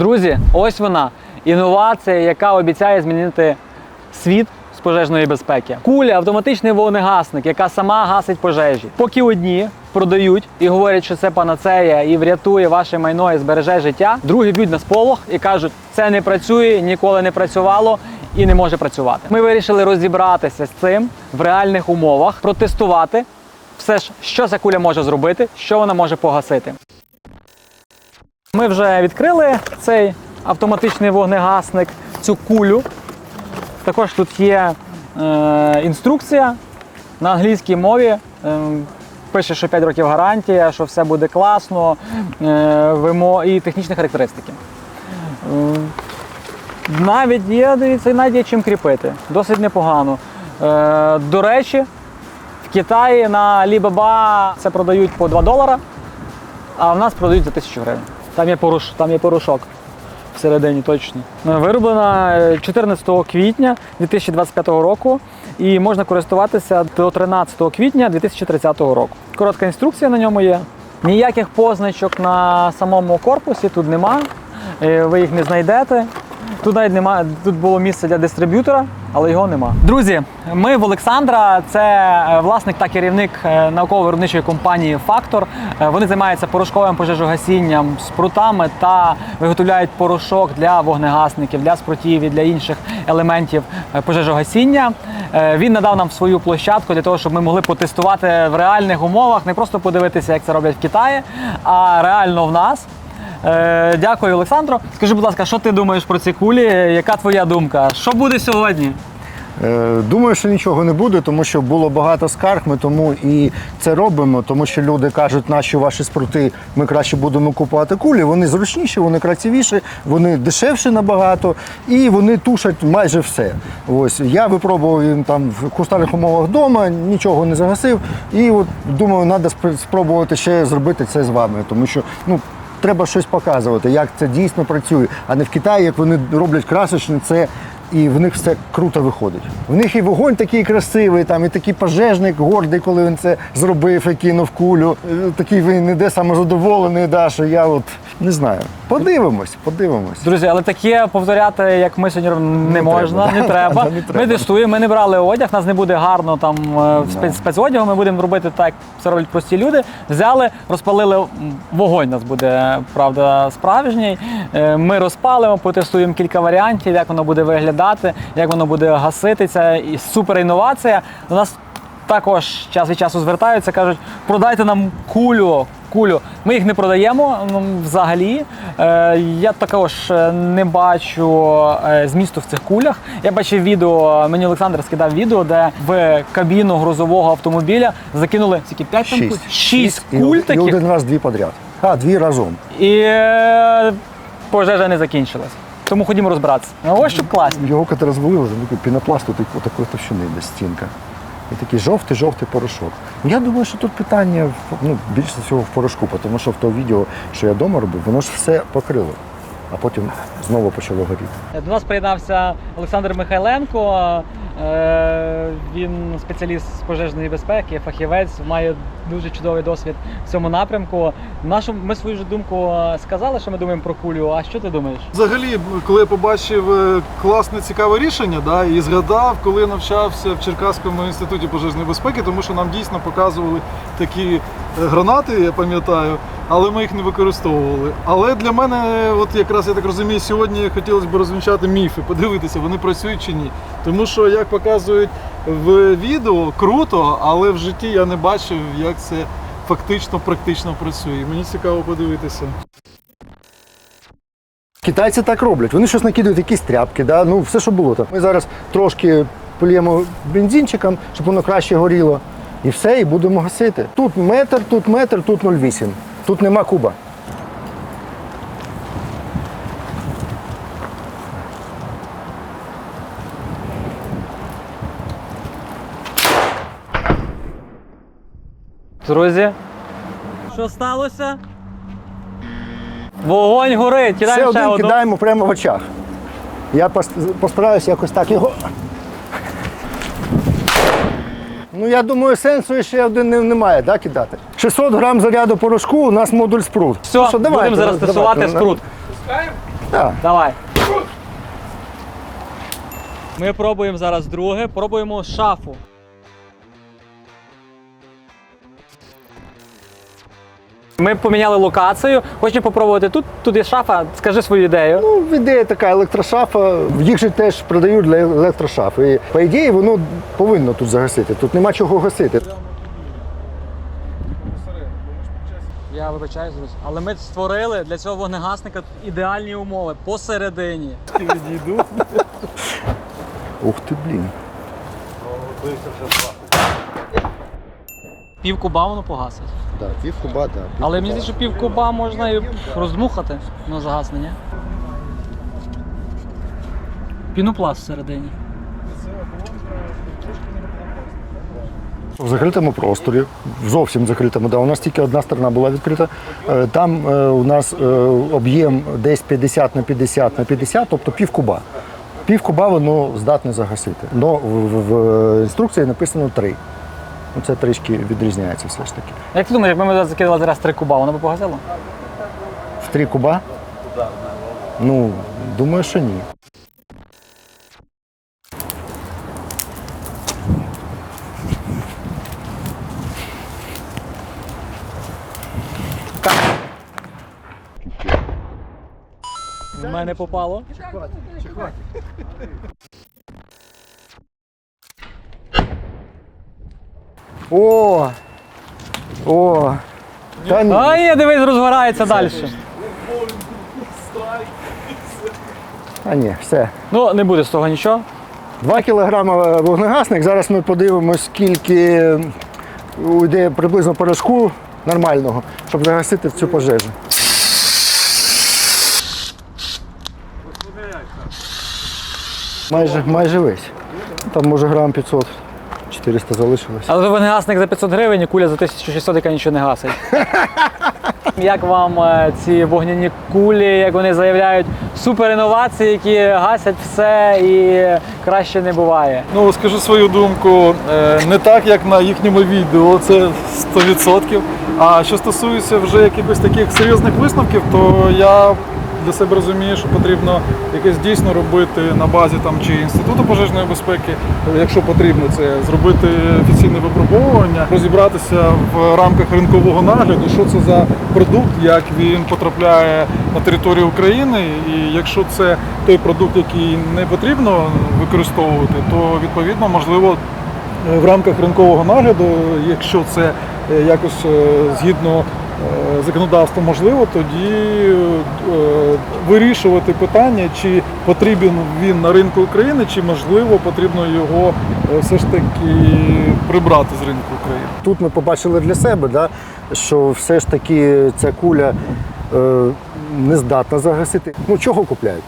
Друзі, ось вона інновація, яка обіцяє змінити світ з пожежної безпеки. Куля автоматичний вогнегасник, яка сама гасить пожежі. Поки одні продають і говорять, що це панацея і врятує ваше майно і збереже життя. Другі б'ють на сполох і кажуть, це не працює, ніколи не працювало. І не може працювати. Ми вирішили розібратися з цим в реальних умовах, протестувати все ж, що ця куля може зробити, що вона може погасити. Ми вже відкрили цей автоматичний вогнегасник, цю кулю. Також тут є е, інструкція на англійській мові. Е, пише, що 5 років гарантія, що все буде класно, е, вимо- і технічні характеристики. Е, навіть є, дивіться, навіть є чим кріпити. Досить непогано. Е, до речі, в Китаї на Alibaba це продають по 2 долара, а в нас продають за 1000 гривень. Там є, поруш, там є порошок всередині точно. Е, Вироблена е, 14 квітня 2025 року і можна користуватися до 13 квітня 2030 року. Коротка інструкція на ньому є. Ніяких позначок на самому корпусі тут нема. Е, Ви їх не знайдете. Тут навіть немає, тут було місце для дистриб'ютора, але його нема. Друзі, ми в Олександра, це е, власник та керівник е, науково-виробничої компанії Фактор. Е, Вони займаються порошковим пожежогасінням, спрутами та виготовляють порошок для вогнегасників, для спрутів і для інших елементів пожежогасіння. Він надав нам свою площадку для того, щоб ми могли потестувати в реальних умовах, не просто подивитися, як це роблять в Китаї, а реально в нас. Е, дякую, Олександро. Скажи, будь ласка, що ти думаєш про ці кулі? Яка твоя думка? Що буде сьогодні? Е, Думаю, що нічого не буде, тому що було багато скарг. Ми тому і це робимо, тому що люди кажуть, наші ваші спрути, ми краще будемо купувати кулі. Вони зручніші, вони красивіші, вони дешевші набагато і вони тушать майже все. Ось я випробував там в кустарних умовах вдома, нічого не загасив. І от думаю, треба спробувати ще зробити це з вами, тому що ну. Треба щось показувати, як це дійсно працює, а не в Китаї, як вони роблять красочне, це і в них все круто виходить. В них і вогонь такий красивий, там і такий пожежник гордий, коли він це зробив і кинув кулю. Е, Такий він іде самозадоволений, да, що я от не знаю. Подивимось, подивимось. Друзі, але таке повторяти, як ми сьогодні робимо, не, Не можна, треба. не треба. Не Ми тестуємо, ми не брали одяг, нас не буде гарно там е, в спец- спецодягу. Ми будемо робити так, як це роблять прості люди. Взяли, розпалили вогонь. У нас буде правда справжній. Е, Ми розпалимо, потестуємо кілька варіантів, як воно буде виглядати, як воно буде гаситися. І супер інновація. У нас також час від часу звертаються, кажуть, продайте нам кулю. Кулю. Ми їх не продаємо ну, взагалі. Е, я також е, не бачу е, змісту в цих кулях. Я бачив відео, мені Олександр скидав відео, де в кабіну грузового автомобіля закинули скільки п'ять там куль? Шість І- куль і, таких, один раз дві подряд. А, дві разом. і пожежа не закінчилась. Тому ходімо розбиратися. А ось що класно. Його коли розвалили, пінопласт тут такої товщини десь стінка. І такий жовтий-жовтий порошок. Я думаю, що тут питання ну, більше всього в порошку, тому що в того відео, що я вдома робив, воно ж все покрило, а потім знову почало горіти. До нас приєднався Олександр Михайленко. Е, Він спеціаліст з пожежної безпеки, фахівець, має дуже чудовий досвід в цьому напрямку. Нашу ми свою ж думку сказали, що ми думаємо про кулю. А що ти думаєш? Взагалі, коли я побачив е, класне цікаве рішення, да, і згадав, коли навчався в Черкаському інституті пожежної безпеки, тому що нам дійсно показували такі е, гранати, я пам'ятаю, але ми їх не використовували. Але для мене, от якраз я так розумію, сьогодні хотілося б розвінчати міфи, подивитися, вони працюють чи ні. Тому що, як показують в відео, круто, але в житті я не бачив, як це фактично, практично працює. Мені цікаво подивитися. Китайці так роблять. Вони щось накидають, якісь тряпки, да? ну все, що було там. Ми зараз трошки поліємо бензинчиком, щоб воно краще горіло. І все, і будемо гасити. Тут метр, тут метр, тут 0,8. Тут нема куба. Друзі, що сталося? Вогонь горить, Все кидаємо ще один одну. кидаємо прямо в очах. Я пос- постараюся якось так його. Ну, я думаю, сенсу ще один немає, да, кидати. 600 грам заряду порошку, у нас модуль спрут. Все, Ну що, давайте, будемо зараз тестувати спрут. спрут. Так. Давай. Ми пробуємо зараз друге, пробуємо шафу. Ми поміняли локацію. Хочемо попробувати тут. Тут є шафа. Скажи свою ідею. Ну, ідея така електрошафа. Їх же теж продають для електрошаф. І по ідеї воно повинно тут загасити. Тут нема чого гасити. Я вибачаюсь, друзі, але ми створили для цього вогнегасника ідеальні умови посередині. Відійду. Ух ти, блін. Пів куба воно погасить. Так, пів куба, так. Але мені здається, що пів куба можна і роздмухати на загаснення. Пінопласт всередині. В закритому просторі, в зовсім закритому, да, у нас тільки одна сторона була відкрита. Е, Там е, у нас е, об'єм десь 50 на 50 на 50, тобто пів куба. Пів куба воно здатне загасити. Но в, в, в інструкції написано 3. Ну, це трішки відрізняється все ж таки. Як ти думаєш, якби ми закидали зараз три куба, воно б погасило? В 3 куба? Ну, думаю, що ні. В мене попало. О! О! Та ні. А є, дивись, розгорається далі. А ні, все. Ну, не буде з того нічого. 2 кілограма вогнегасник. Зараз ми подивимось, скільки йде приблизно порошку нормального, щоб загасити цю пожежу. Майже, майже весь. Там може грам 500, 400 залишилось. Але вогнегасник за 500 гривень і куля за 1600, яка нічого не гасить. Як вам е, ці вогняні кулі, як вони заявляють, супер інновації, які гасять все і краще не буває. Ну, скажу свою думку, е, не так, як на їхньому відео, це 100%. А що стосується вже якихось таких серйозних висновків, то я для себе розумію, що потрібно якесь дійсно робити на базі там чи інституту пожежної безпеки, якщо потрібно це зробити офіційне випробовування, розібратися в рамках ринкового нагляду, що це за продукт, як він потрапляє на територію України, і якщо це той продукт, який не потрібно використовувати, то відповідно можливо в рамках ринкового нагляду, якщо це е, якось е, згідно законодавства можливо, тоді е, вирішувати питання, чи потрібен він на ринку України, чи можливо потрібно його е, все ж таки прибрати з ринку України. Тут ми побачили для себе, да, що все ж таки ця куля е, не здатна загасити. Ну чого купляють?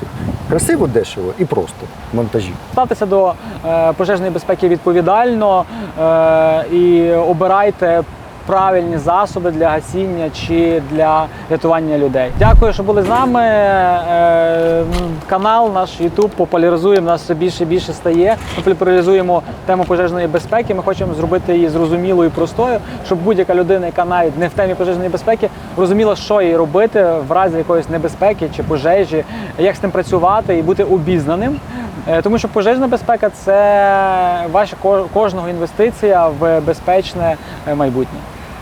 Красиво, дешево і просто монтажі. Ставтеся до е, пожежної безпеки відповідально е, і обирайте правильні засоби для гасіння чи для рятування людей. Дякую, що були з нами. Е, канал наш YouTube популяризуємо, нас все більше і більше стає. Ми популяризуємо тему пожежної безпеки. Ми хочемо зробити її зрозумілою і простою, щоб будь-яка людина, яка навіть не в темі пожежної безпеки, розуміла, що їй робити в разі якоїсь небезпеки чи пожежі, як з тим працювати і бути обізнаним. Е, Тому що пожежна безпека це ваша ко- кожного інвестиція в безпечне е, майбутнє.